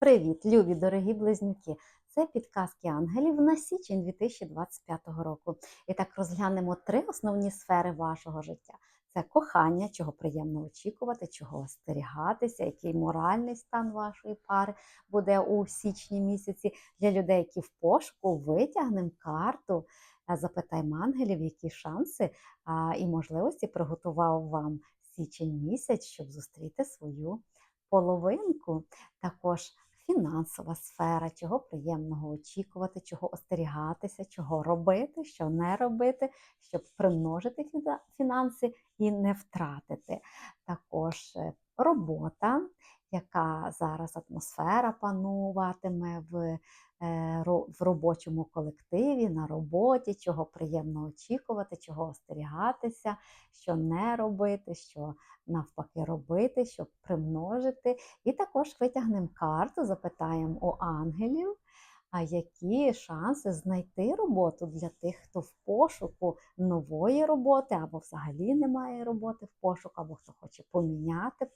Привіт, любі дорогі близнюки! Це підказки ангелів на січень 2025 року. І так розглянемо три основні сфери вашого життя: це кохання, чого приємно очікувати, чого остерігатися, який моральний стан вашої пари буде у січні місяці. Для людей, які в пошуку, витягнемо карту. е, Запитаємо ангелів, які шанси і можливості приготував вам січень місяць, щоб зустріти свою половинку. Також фінансова сфера, чого приємного очікувати, чого остерігатися, чого робити, що не робити, щоб примножити фінанси і не втратити. Також е, робота, яка зараз атмосфера пануватиме в, е, в робочому колективі, на роботі, чого приємно очікувати, чого остерігатися, що не робити, що навпаки робити, щоб примножити. І також витягнемо карту, запитаємо у ангелів, а які шанси знайти роботу для тих, хто в пошуку нової роботи, або взагалі немає роботи в пошуку, або хто хоче поміняти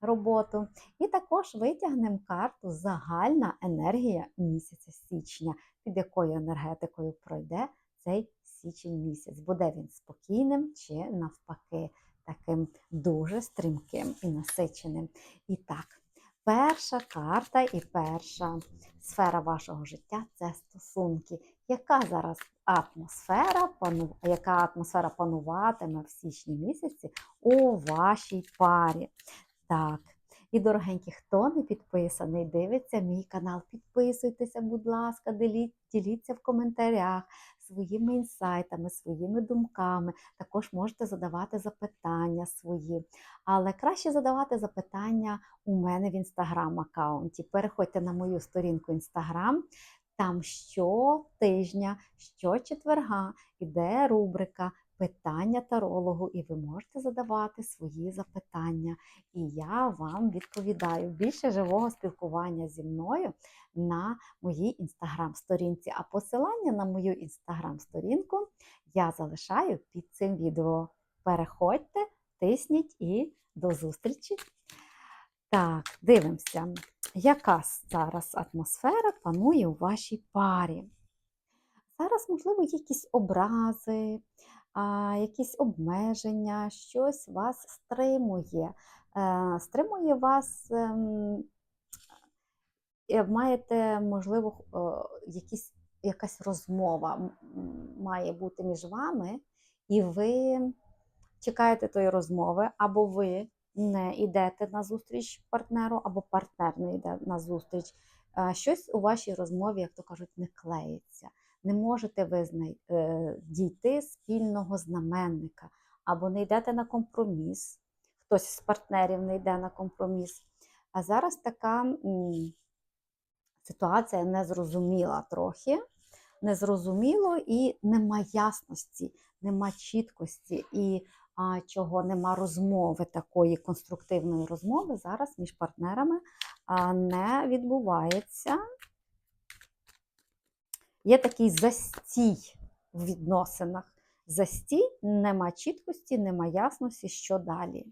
роботу. І також витягнемо карту загальна енергія місяця січня, під якою енергетикою пройде цей січень місяць. Буде він спокійним чи навпаки таким дуже стрімким і насиченим. І так, перша карта і перша сфера вашого життя це стосунки. Яка зараз атмосфера, яка атмосфера пануватиме в січні місяці у вашій парі? Так. І, дорогенькі, хто не підписаний, дивиться мій канал, підписуйтеся, будь ласка, діліться в коментарях своїми інсайтами, своїми думками. Також можете задавати запитання свої. Але краще задавати запитання у мене в інстаграм-аккаунті. Переходьте на мою сторінку інстаграм. Там щотижня, щочетверга іде рубрика Питання тарологу, і ви можете задавати свої запитання. І я вам відповідаю більше живого спілкування зі мною на моїй інстаграм-сторінці. А посилання на мою інстаграм-сторінку я залишаю під цим відео. Переходьте, тисніть і до зустрічі! Так, дивимося, яка зараз атмосфера панує у вашій парі. Зараз, можливо, якісь образи, якісь обмеження, щось вас стримує. Е, Стримує вас, ем, е, маєте, можливо, якісь, якась розмова має бути між вами, і ви чекаєте тої розмови, або ви не йдете на зустріч партнеру, або партнер не йде на зустріч. Е, Щось у вашій розмові, як то кажуть, не клеїться. Не можете ви е, дійти спільного знаменника, або не йдете на компроміс. Хтось з партнерів не йде на компроміс. А зараз така ситуація незрозуміла трохи. Незрозуміло і нема ясності, нема чіткості, і а, чого нема розмови, такої конструктивної розмови зараз між партнерами а, не відбувається. Є такий застій в відносинах. Застій, нема чіткості, нема ясності, що далі.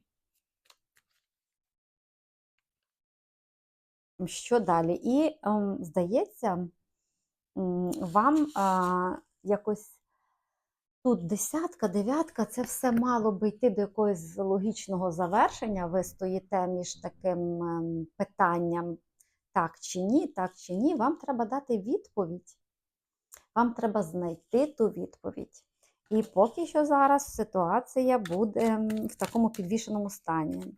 Що далі? І ем, здається, вам якось тут десятка, дев'ятка, це все мало би йти до якогось логічного завершення. Ви стоїте між таким ем, питанням так чи ні, так чи ні. Вам треба дати відповідь. Вам треба знайти ту відповідь. І поки що зараз ситуація буде в такому підвішеному стані.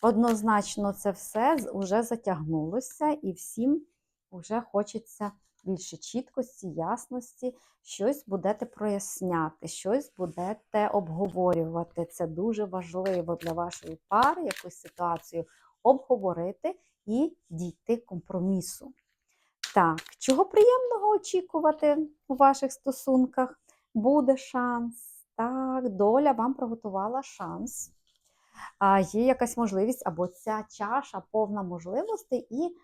Однозначно, це все уже затягнулося, і всім вже хочеться більше чіткості, ясності, щось будете проясняти, щось будете обговорювати. Це дуже важливо для вашої пари, якусь ситуацію обговорити і дійти компромісу. Так, чого приємного очікувати у ваших стосунках? Буде шанс. Так, доля вам приготувала шанс. А, є якась можливість, або ця чаша повна можливостей, і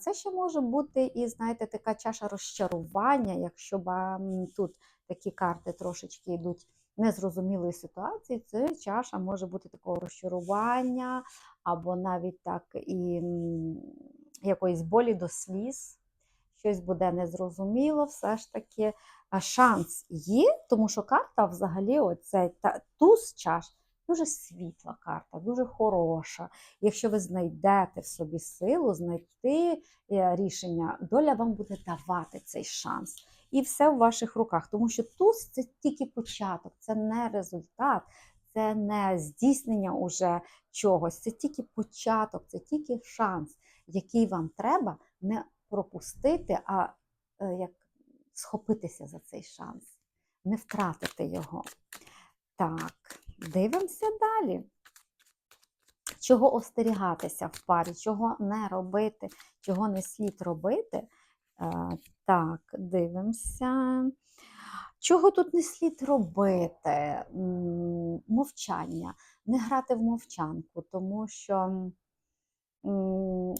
це ще може бути і, знаєте, така чаша розчарування, якщо б м, тут такі карти трошечки йдуть незрозумілої ситуації, це чаша може бути такого розчарування, або навіть так і якоїсь болі до сліз. Щось буде незрозуміло, все ж таки а шанс є, тому що карта взагалі, оцей туз чаш, дуже світла карта, дуже хороша. Якщо ви знайдете в собі силу, знайти е, рішення, доля вам буде давати цей шанс. І все в ваших руках, тому що туз це тільки початок, це не результат, це не здійснення уже чогось, це тільки початок, це тільки шанс, який вам треба не пропустити, а е, як схопитися за цей шанс, не втратити його. Так, дивимося далі. Чого остерігатися в парі, чого не робити, чого не слід робити. Е, Так, дивимося. Чого тут не слід робити? Мовчання. Не грати в мовчанку, тому що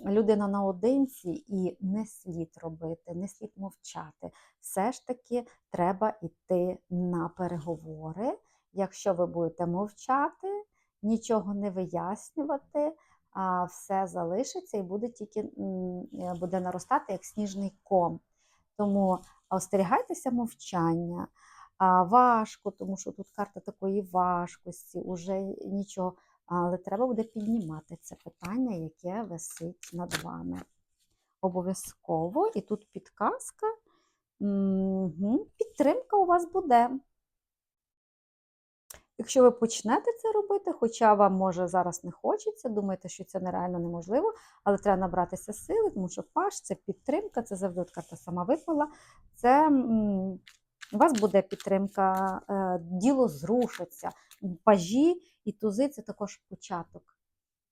людина наодинці і не слід робити, не слід мовчати. Все ж таки треба йти на переговори. Якщо ви будете мовчати, нічого не вияснювати, а все залишиться і буде тільки буде наростати як сніжний ком. Тому остерігайтеся мовчання. А, важко, тому що тут карта такої важкості, уже нічого. Але треба буде піднімати це питання, яке висить над вами. Обов'язково. І тут підказка. Мгм, Підтримка у вас буде. Якщо ви почнете це робити, хоча вам може зараз не хочеться, думаєте, що це нереально неможливо, але треба набратися сили, тому що паш це підтримка, це завжди от карта сама випала. Це у вас буде підтримка, е, діло зрушиться. Пажі і тузи це також початок.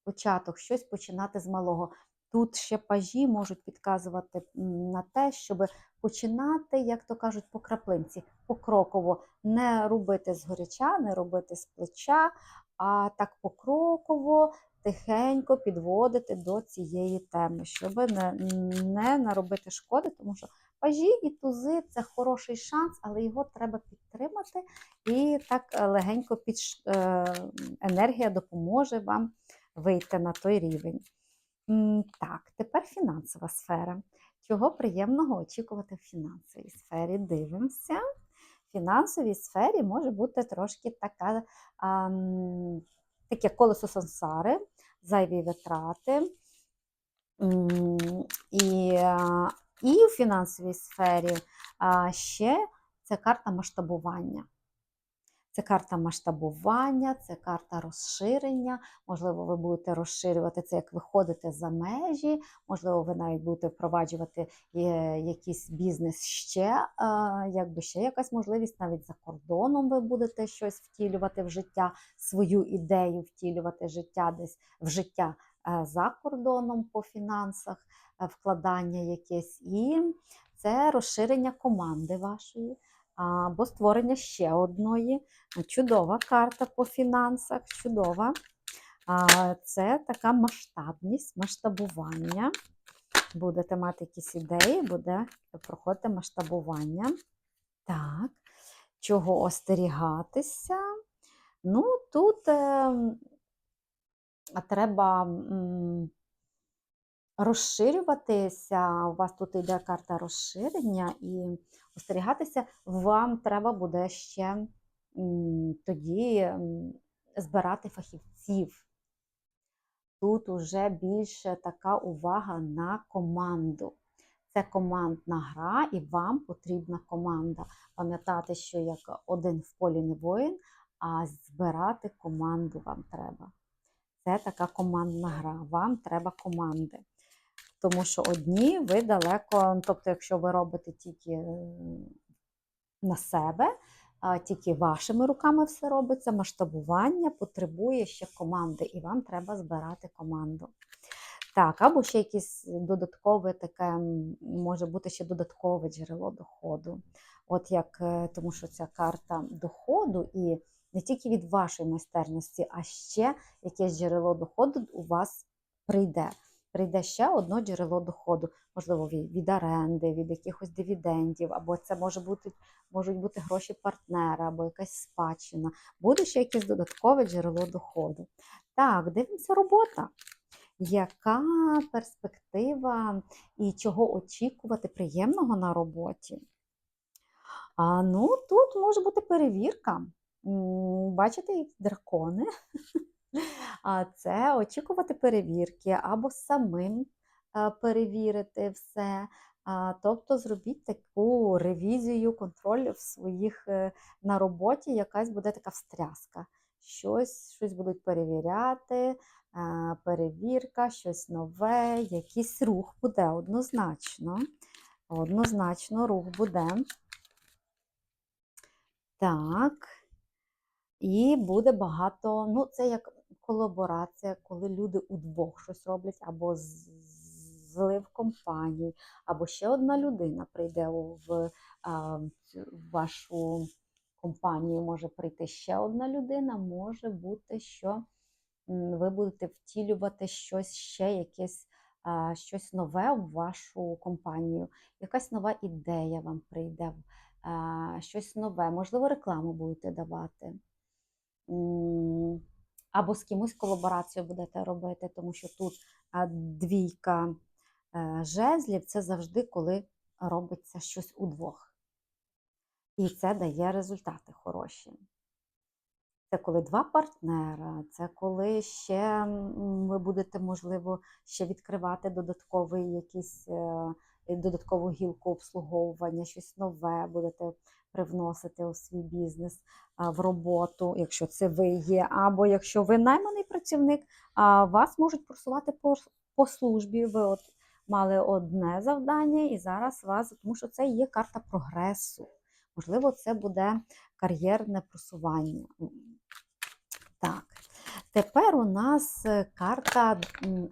Початок, щось починати з малого. Тут ще пажі можуть підказувати на те, щоб починати, як то кажуть, по краплинці, покроково, не робити згоряча, не робити з плеча, а так покроково, тихенько підводити до цієї теми, щоб не, не наробити шкоди, тому що пажі і тузи це хороший шанс, але його треба підтримати, і так е, легенько під, енергія допоможе вам вийти на той рівень. Так, тепер фінансова сфера. Чого приємного очікувати в фінансовій сфері? Дивимося. В фінансовій сфері може бути трошки така, ам, таке колесо сансари, зайві витрати. І, а, і в фінансовій сфері ще це карта масштабування. Це карта масштабування, це карта розширення. Можливо, ви будете розширювати це, як виходите за межі, можливо, ви навіть будете впроваджувати е, якийсь бізнес ще, якби ще якась можливість, навіть за кордоном ви будете щось втілювати в життя, свою ідею втілювати життя десь в життя е, за кордоном по фінансах, вкладання якесь. І це розширення команди вашої або створення ще одної. Чудова карта по фінансах, чудова. Це така масштабність, масштабування. Будете мати якісь ідеї, буде проходити масштабування. Так, чого остерігатися? Ну, тут е, треба м, розширюватися. У вас тут йде карта розширення, і остерігатися вам треба буде ще тоді збирати фахівців. Тут уже більше така увага на команду. Це командна гра, і вам потрібна команда. Пам'ятати, що як один в полі не воїн, а збирати команду вам треба. Це така командна гра. Вам треба команди. Тому що одні ви далеко, тобто, якщо ви робите тільки е, на себе, тільки вашими руками все робиться, масштабування потребує ще команди, і вам треба збирати команду. Так, або ще якесь додаткове таке, може бути ще додаткове джерело доходу. От як, е, тому що ця карта доходу і не тільки від вашої майстерності, а ще якесь джерело доходу у вас прийде. Прийде ще одно джерело доходу, можливо, від, оренди, від якихось дивідендів, або це може бути, можуть бути гроші партнера, або якась спадщина. Буде ще якесь додаткове джерело доходу. Так, дивимося робота. Яка перспектива і чого очікувати приємного на роботі? А, ну, тут може бути перевірка. Бачите, дракони. А це очікувати перевірки або самим е, перевірити все. Тобто зробіть таку ревізію, контроль в своїх е, на роботі, якась буде така встряска. Щось, щось будуть перевіряти, е, перевірка, щось нове, якийсь рух буде однозначно. Однозначно, рух буде. Так. І буде багато, ну, це як колаборація, коли люди удвох щось роблять, або злив компаній, або ще одна людина прийде в вашу компанію, може прийти ще одна людина, може бути, що ви будете втілювати щось ще, якесь щось нове в вашу компанію, якась нова ідея вам прийде, щось нове, можливо, рекламу будете давати. Або з кимось колаборацію будете робити, тому що тут двійка е, жезлів це завжди коли робиться щось удвох. І це дає результати хороші. Це коли два партнера, це коли ще ви будете, можливо, ще відкривати додатковий якийсь, е, додаткову гілку обслуговування, щось нове будете привносити у свій бізнес, в роботу, якщо це ви є, або якщо ви найманий працівник, вас можуть просувати по, по службі. Ви от мали одне завдання, і зараз вас, тому що це є карта прогресу. Можливо, це буде кар'єрне просування. Так, тепер у нас е, карта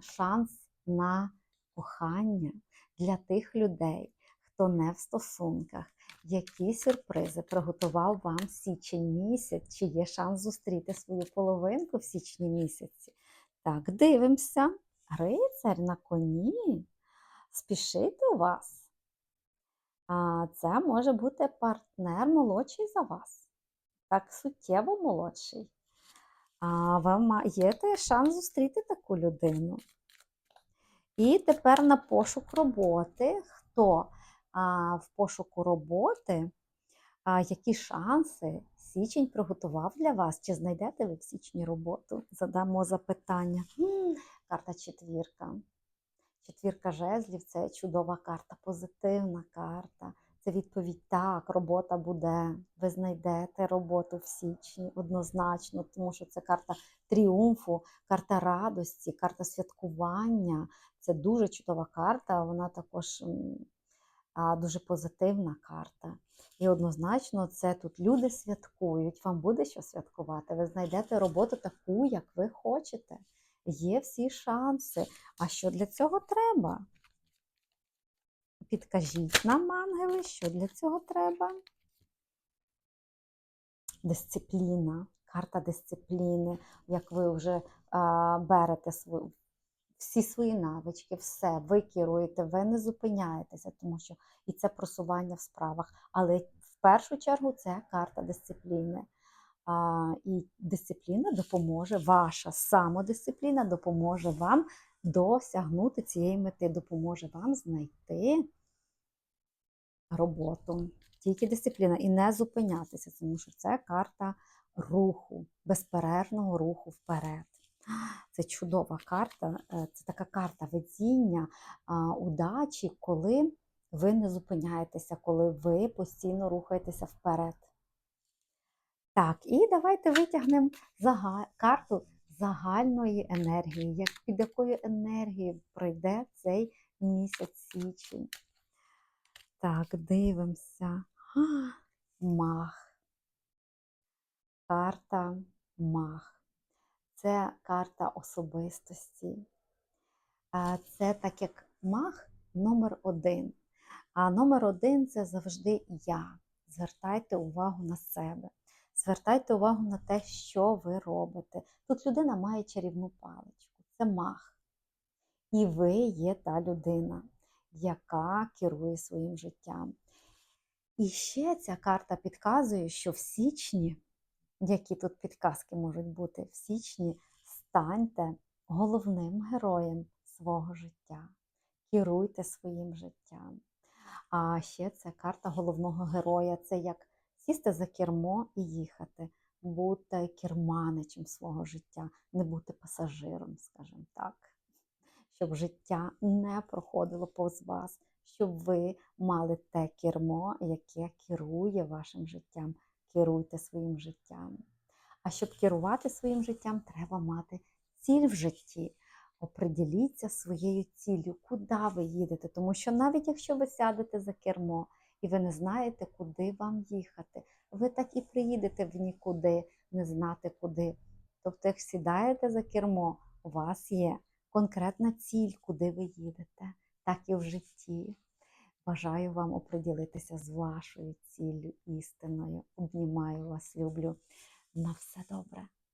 шанс на кохання для тих людей, хто не в стосунках. Які сюрпризи приготував вам січень місяць? Чи є шанс зустріти свою половинку в січні місяці? Так, дивимося. Рицар на коні. Спішить до вас. А це може бути партнер молодший за вас. Так суттєво молодший. А ви маєте шанс зустріти таку людину. І тепер на пошук роботи. Хто в пошуку роботи, а, які шанси січень приготував для вас? Чи знайдете ви в січні роботу? Задамо запитання. Карта четвірка. Четвірка жезлів це чудова карта, позитивна карта. Це відповідь так, робота буде. Ви знайдете роботу в січні однозначно, тому що це карта тріумфу, карта радості, карта святкування. Це дуже чудова карта. Вона також а, дуже позитивна карта. І однозначно, це тут люди святкують. Вам буде що святкувати. Ви знайдете роботу таку, як ви хочете. Є всі шанси. А що для цього треба? Підкажіть нам, ангели, що для цього треба? Дисципліна, карта дисципліни, як ви вже берете свою, всі свої навички, все, ви керуєте, ви не зупиняєтеся, тому що і це просування в справах. Але в першу чергу це карта дисципліни. А, і дисципліна допоможе, ваша самодисципліна допоможе вам досягнути цієї мети, допоможе вам знайти роботу. Тільки дисципліна і не зупинятися, тому що це карта руху, безперервного руху вперед. Це чудова карта, е, це така карта видіння, удачі, коли ви не зупиняєтеся, коли ви постійно рухаєтеся вперед. Так, і давайте витягнемо карту загальної енергії, як під якою енергією пройде цей місяць січень. Так, дивимося. Мах. Карта мах. Це карта особистості. Це так як мах номер один. А номер один це завжди я. Звертайте увагу на себе. Звертайте увагу на те, що ви робите. Тут людина має чарівну паличку. Це мах. І ви є та людина, яка керує своїм життям. І ще ця карта підказує, що в січні, які тут підказки можуть бути, в січні станьте головним героєм свого життя. Керуйте своїм життям. А ще це карта головного героя це як сісти за кермо і їхати, бути керманичем свого життя, не бути пасажиром, скажімо так. Щоб життя не проходило повз вас, щоб ви мали те кермо, яке керує вашим життям. Керуйте своїм життям. А щоб керувати своїм життям, треба мати ціль в житті. Оприділіться своєю ціллю, куди ви їдете. Тому що навіть якщо ви сядете за кермо і ви не знаєте, куди вам їхати, ви так і приїдете в нікуди, не знати куди. Тобто, як сідаєте за кермо, у вас є конкретна ціль, куди ви їдете, так і в житті. Бажаю вам оприділитися з вашою ціллю істиною. Обнімаю вас, люблю. На все добре.